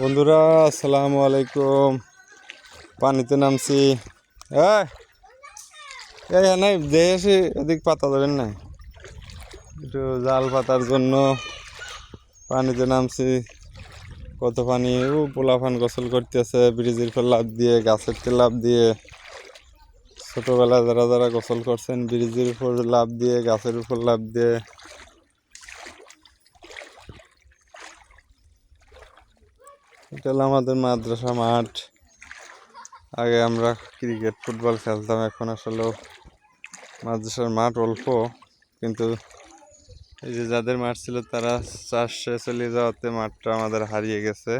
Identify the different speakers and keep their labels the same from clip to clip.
Speaker 1: বন্ধুরা, আসসালামু আলাইকুম। পানিতে নামছি। এই নাই এদিক পাতা দেবেন না একটু জাল পাতার জন্য পানিতে নামছি। কত পানি? ও পোলাফান গোসল করতেছে, ব্রিজের উপর লাভ দিয়ে, গাছের তে লাভ দিয়ে। ছোটোবেলায় যারা যারা গোসল করছেন, ব্রিজের উপর লাভ দিয়ে, গাছের উপর লাভ দিয়ে। এটা হলো আমাদের মাদ্রাসা মাঠ। আগে আমরা ক্রিকেট ফুটবল খেলতাম, এখন আসলে মাদ্রাসার মাঠ অল্প, কিন্তু এই যে যাদের মাঠ ছিল তারা চাষে চলে যাওয়াতে মাঠটা আমাদের হারিয়ে গেছে।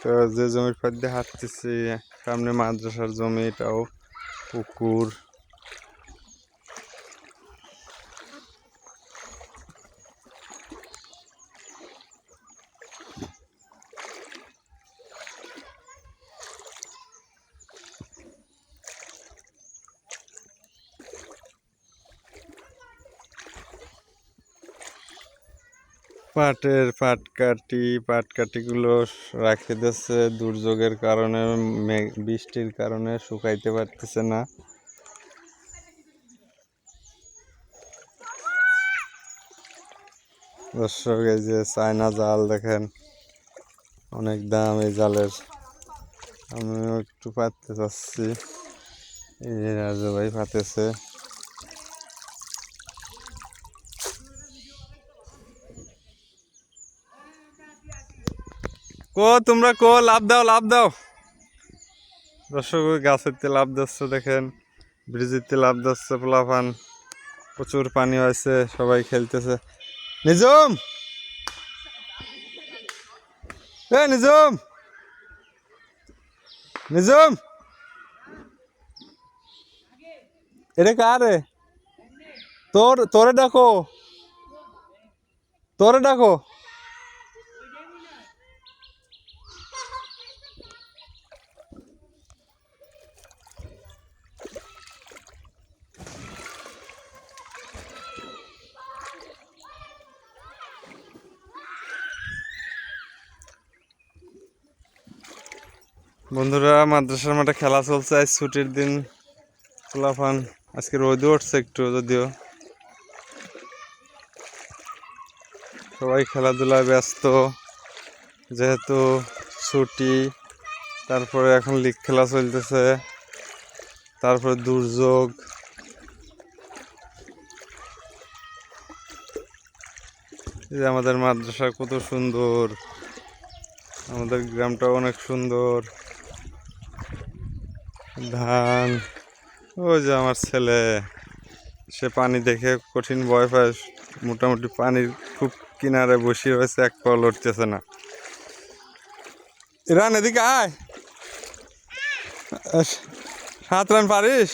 Speaker 1: তো যে জমির দিয়ে হাঁটতেছি, সামনে মাদ্রাসার জমি, এটাও পুকুর। পাটের পাটকাঠি, পাটকাঠিগুলো রাখে দিচ্ছে। দুর্যোগের কারণে বৃষ্টির কারণে শুকাইতে পারতেছে না। দর্শক, এই যে চায়না জাল দেখেন, অনেক দাম এই জালের। আমিও একটু পাততে চাচ্ছি। এই রাজু ভাই পাতেছে। কো, তোমরা কো, লাভ দাও লাভ দাও। দর্শক গাছের তে লাভ দিচ্ছে, দেখেন। ব্রিজের তে লাভ দিচ্ছে, পোলাপান। প্রচুর পানি হয়েছে, সবাই খেলতেছে। নিজম এ নিজম নিজম এটা কারে? তোর, তোরে ডাকো। তোরে ডাকো। বন্ধুরা, মাদ্রাসার মাঠে খেলা চলছে। আজ ছুটির দিন। খোলাফান আজকে রোদও উঠছে একটু, যদিও। সবাই খেলাধুলায় ব্যস্ত। যেহেতু ছুটি, তারপরে এখন লিগ খেলা চলতেছে। তারপরে দুর্যোগ। এই যে আমাদের মাদ্রাসা কত সুন্দর। আমাদের গ্রামটা অনেক সুন্দর। ধান, ওই যে আমার ছেলে, সে পানি দেখে কঠিন ভয় পায়, মোটামুটি পানির খুব কিনারে বসে রয়েছে এক পা লড়তেছে না। রান এদিকে আয়। সাত রান পারিস?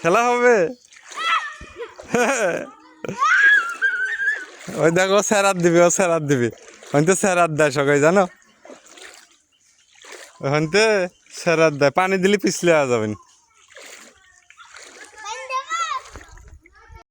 Speaker 1: খেলা হবে? ওই দেখো স্যারাত দিবি, ও স্যারাত দিবি। ওখান তো স্যারাত দেয় সবাই, জানো? ওখান তো স্যারাত দেয়। পানি দিলে পিছলে যাবেন।